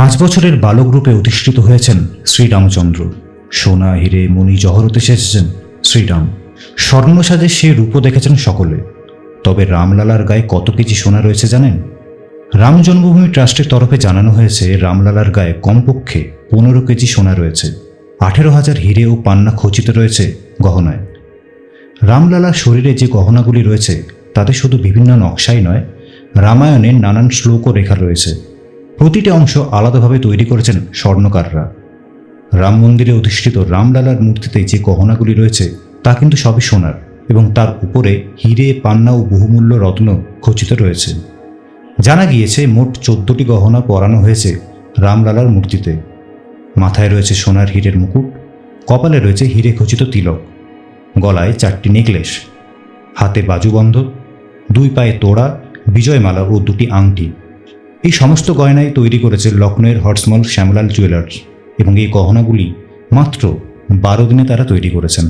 পাঁচ বছরের বালক রূপে অধিষ্ঠিত হয়েছেন শ্রীরামচন্দ্র। সোনা, হিরে, মণি জহরতে সেজেছেন শ্রীরাম। স্বর্ণ সাজে সে রূপও দেখেছেন সকলে। তবে রামলালার গায়ে কত কেজি সোনা রয়েছে জানেন? রাম জন্মভূমি ট্রাস্টের তরফে জানানো হয়েছে, রামলালার গায়ে কমপক্ষে পনেরো কেজি সোনা রয়েছে। আঠেরো হাজার হিরে ও পান্না খচিত রয়েছে গহনায়। রামলালার শরীরে যে গহনাগুলি রয়েছে, তাতে শুধু বিভিন্ন নকশাই নয় রামায়ণের নানান শ্লোক ও রেখা রয়েছে। প্রতিটি অংশ আলাদাভাবে তৈরি করেছেন স্বর্ণকাররা। রাম মন্দিরে অধিষ্ঠিত রামলালার মূর্তিতে যে গহনাগুলি রয়েছে, তা কিন্তু সবই সোনার এবং তার উপরে হিরে, পান্না ও বহুমূল্য রত্ন খচিত রয়েছে। জানা গিয়েছে, মোট চোদ্দটি গহনা পরানো হয়েছে রামলালার মূর্তিতে। মাথায় রয়েছে সোনার হীরের মুকুট, কপালে রয়েছে হিরে খচিত তিলক, গলায় চারটি নেকলেস, হাতে বাজুবন্ধ, দুই পায়ে তোড়া, বিজয়মালা ও দুটি আংটি। এই সমস্ত গয়নাই তৈরি করেছে লখনৌয়ের হটসমল শ্যামলাল জুয়েলার্স এবং এই গহনাগুলি মাত্র বারো দিনে তারা তৈরি করেছেন।